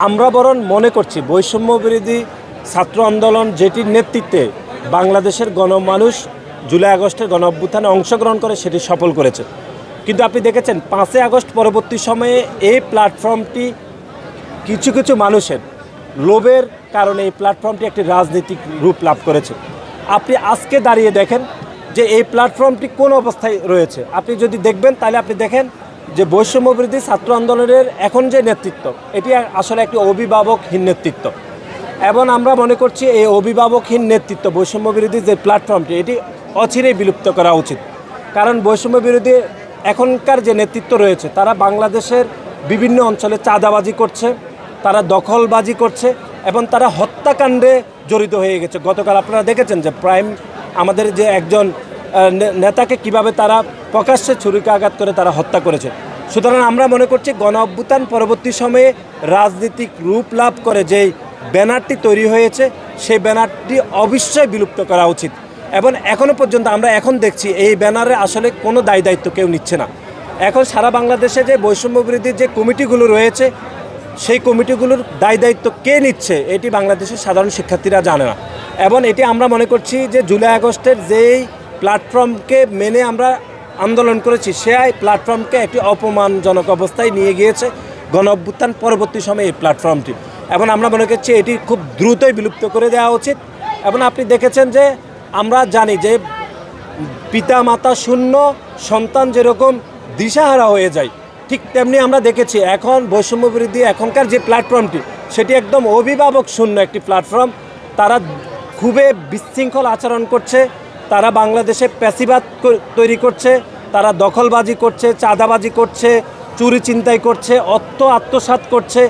আমরা বরং মনে করছি বৈষম্য বিরোধী ছাত্র আন্দোলন যেটির নেতৃত্বে বাংলাদেশের গণমানুষ জুলাই আগস্টের গণ অভ্যুত্থানে অংশগ্রহণ করে সেটি সফল করেছে। কিন্তু আপনি দেখেছেন, পাঁচই আগস্ট পরবর্তী সময়ে এই প্ল্যাটফর্মটি কিছু কিছু মানুষের লোভের কারণে এই প্ল্যাটফর্মটি একটি রাজনৈতিক রূপ লাভ করেছে। আপনি আজকে দাঁড়িয়ে দেখেন যে এই প্ল্যাটফর্মটি কোন অবস্থায় রয়েছে। আপনি যদি দেখবেন, তাহলে আপনি দেখেন যে বৈষম্য বিরোধী ছাত্র আন্দোলনের এখন যে নেতৃত্ব, এটি আসলে একটি অভিভাবকহীন নেতৃত্ব। এবং আমরা মনে করছি এই অভিভাবকহীন নেতৃত্ব, বৈষম্য বিরোধী যে প্ল্যাটফর্মটি এটি অচিরেই বিলুপ্ত করা উচিত। কারণ বৈষম্য বিরোধী এখনকার যে নেতৃত্ব রয়েছে, তারা বাংলাদেশের বিভিন্ন অঞ্চলে চাঁদাবাজি করছে, তারা দখলবাজি করছে এবং তারা হত্যাকাণ্ডে জড়িত হয়ে গেছে। গতকাল আপনারা দেখেছেন যে প্রাইম আমাদের যে একজন নেতাকে কীভাবে তারা প্রকাশ্যে ছুরিকাঘাত করে তারা হত্যা করেছে। সুতরাং আমরা মনে করছি গণ অভ্যুত্থান পরবর্তী সময়ে রাজনীতিক রূপ লাভ করে যেই ব্যানারটি তৈরি হয়েছে, সেই ব্যানারটি অবশ্যই বিলুপ্ত করা উচিত। এবং এখনও পর্যন্ত আমরা এখন দেখছি এই ব্যানারে আসলে কোনো দায় দায়িত্ব কেউ নিচ্ছে না। এখন সারা বাংলাদেশে যে বৈষম্য বিরোধী যে কমিটিগুলো রয়েছে, সেই কমিটিগুলোর দায় দায়িত্ব কে নিচ্ছে, এটি বাংলাদেশের সাধারণ শিক্ষার্থীরা জানে না। এবং এটি আমরা মনে করছি যে জুলাই আগস্টের যেই প্ল্যাটফর্মকে মেনে আমরা আন্দোলন করেছি সেই প্ল্যাটফর্মকে একটি অপমানজনক অবস্থায় নিয়ে গিয়েছে গণ অভ্যুত্থান পরবর্তী সময়ে এই প্ল্যাটফর্মটি। এবং আমরা মনে করছি এটি খুব দ্রুতই বিলুপ্ত করে দেওয়া উচিত। এবং আপনি দেখেছেন যে আমরা জানি যে পিতা মাতা শূন্য, সন্তান যেরকম দিশাহারা হয়ে যায়, ঠিক তেমনি আমরা দেখেছি এখন বৈষম্য বিরোধী এখনকার যে প্ল্যাটফর্মটি, সেটি একদম অভিভাবক শূন্য একটি প্ল্যাটফর্ম। তারা খুবই বিশৃঙ্খল আচরণ করছে। তারা বাংলাদেশে প্যাসিবাদ তৈরি করছে, তারা দখলবাজি করছে, চাঁদাবাজি করছে, চুরি চিন্তাই করছে অর্থ আত্মসাত করছে।